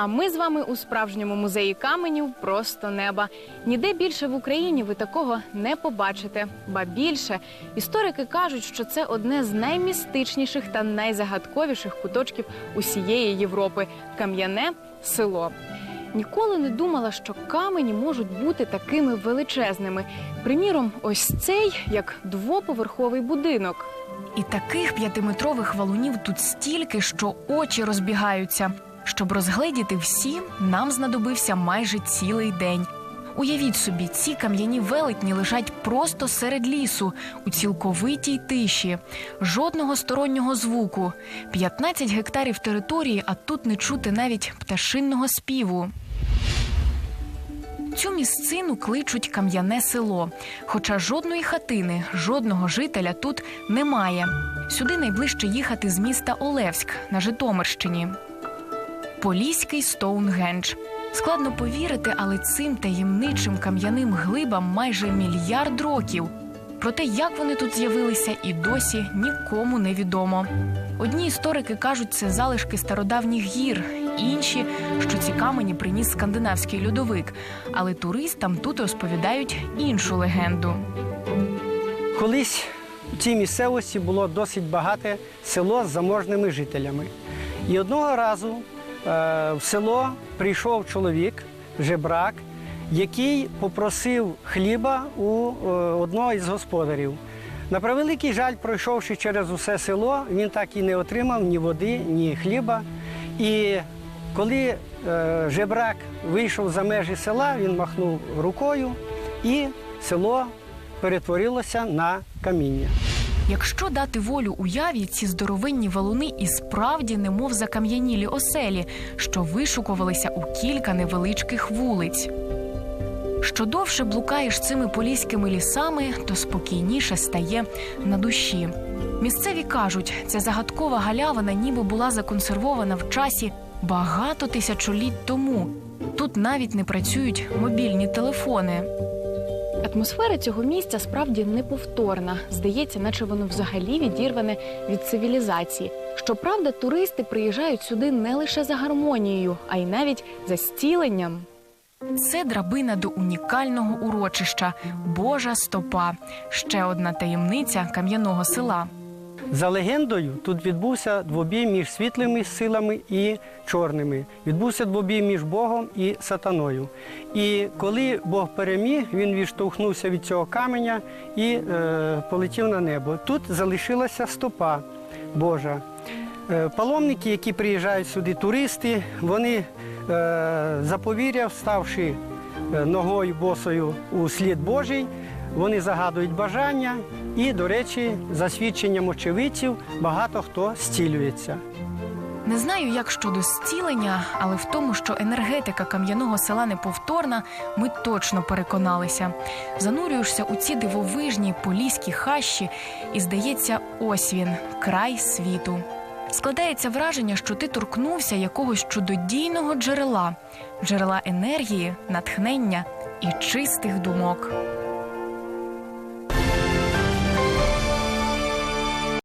А ми з вами у справжньому музеї каменів просто неба. Ніде більше в Україні ви такого не побачите. Ба більше історики кажуть, що це одне з наймістичніших та найзагадковіших куточків усієї Європи кам'яне село. Ніколи не думала, що камені можуть бути такими величезними. Приміром, ось цей як двоповерховий будинок. І таких п'ятиметрових валунів тут стільки, що очі розбігаються. Щоб розгледіти всі, нам знадобився майже цілий день. Уявіть собі, ці кам'яні велетні лежать просто серед лісу у цілковитій тиші, жодного стороннього звуку, 15 гектарів території, а тут не чути навіть пташинного співу. Цю місцину кличуть кам'яне село. Хоча жодної хатини, жодного жителя тут немає. Сюди найближче їхати з міста Олевськ на Житомирщині. Поліський Стоунгендж. Складно повірити, але цим таємничим кам'яним глибам майже мільярд років. Проте, як вони тут з'явилися, і досі нікому не відомо. Одні історики кажуть, це залишки стародавніх гір, інші, що ці камені приніс скандинавський льодовик. Але туристам тут розповідають іншу легенду. Колись у цій місцевості було досить багате село з заможними жителями. І одного разу в село прийшов чоловік, жебрак, який попросив хліба у е, одного із господарів. На превеликий жаль, пройшовши через усе село, він так і не отримав ні води, ні хліба. І коли е, жебрак вийшов за межі села, він махнув рукою, і село перетворилося на каміння. Якщо дати волю уяві, ці здоровинні валуни і справді немов закам'янілі оселі, що вишукувалися у кілька невеличких вулиць. Що довше блукаєш цими поліськими лісами, то спокійніше стає на душі. Місцеві кажуть, ця загадкова галявина ніби була законсервована в часі багато тисячоліть тому. Тут навіть не працюють мобільні телефони. Атмосфера цього місця справді неповторна. Здається, наче воно взагалі відірване від цивілізації. Щоправда, туристи приїжджають сюди не лише за гармонією, а й навіть за стіленням. Це драбина до унікального урочища Божа стопа. Ще одна таємниця кам'яного села. За легендою, тут відбувся двобій між світлими силами і чорними. Відбувся двобій між Богом і сатаною. І коли Бог переміг, він відштовхнувся від цього каменя і е, полетів на небо. Тут залишилася стопа Божа. Е, паломники, які приїжджають сюди, туристи, вони е, за повір'я, вставши е, ногою босою у слід Божий, вони загадують бажання, і, до речі, за свідченням очевидців, багато хто зцілюється. Не знаю, як щодо зцілення, але в тому, що енергетика кам'яного села неповторна, ми точно переконалися. Занурюєшся у ці дивовижні поліські хащі, і здається, ось він край світу. Складається враження, що ти торкнувся якогось чудодійного джерела, джерела енергії, натхнення і чистих думок.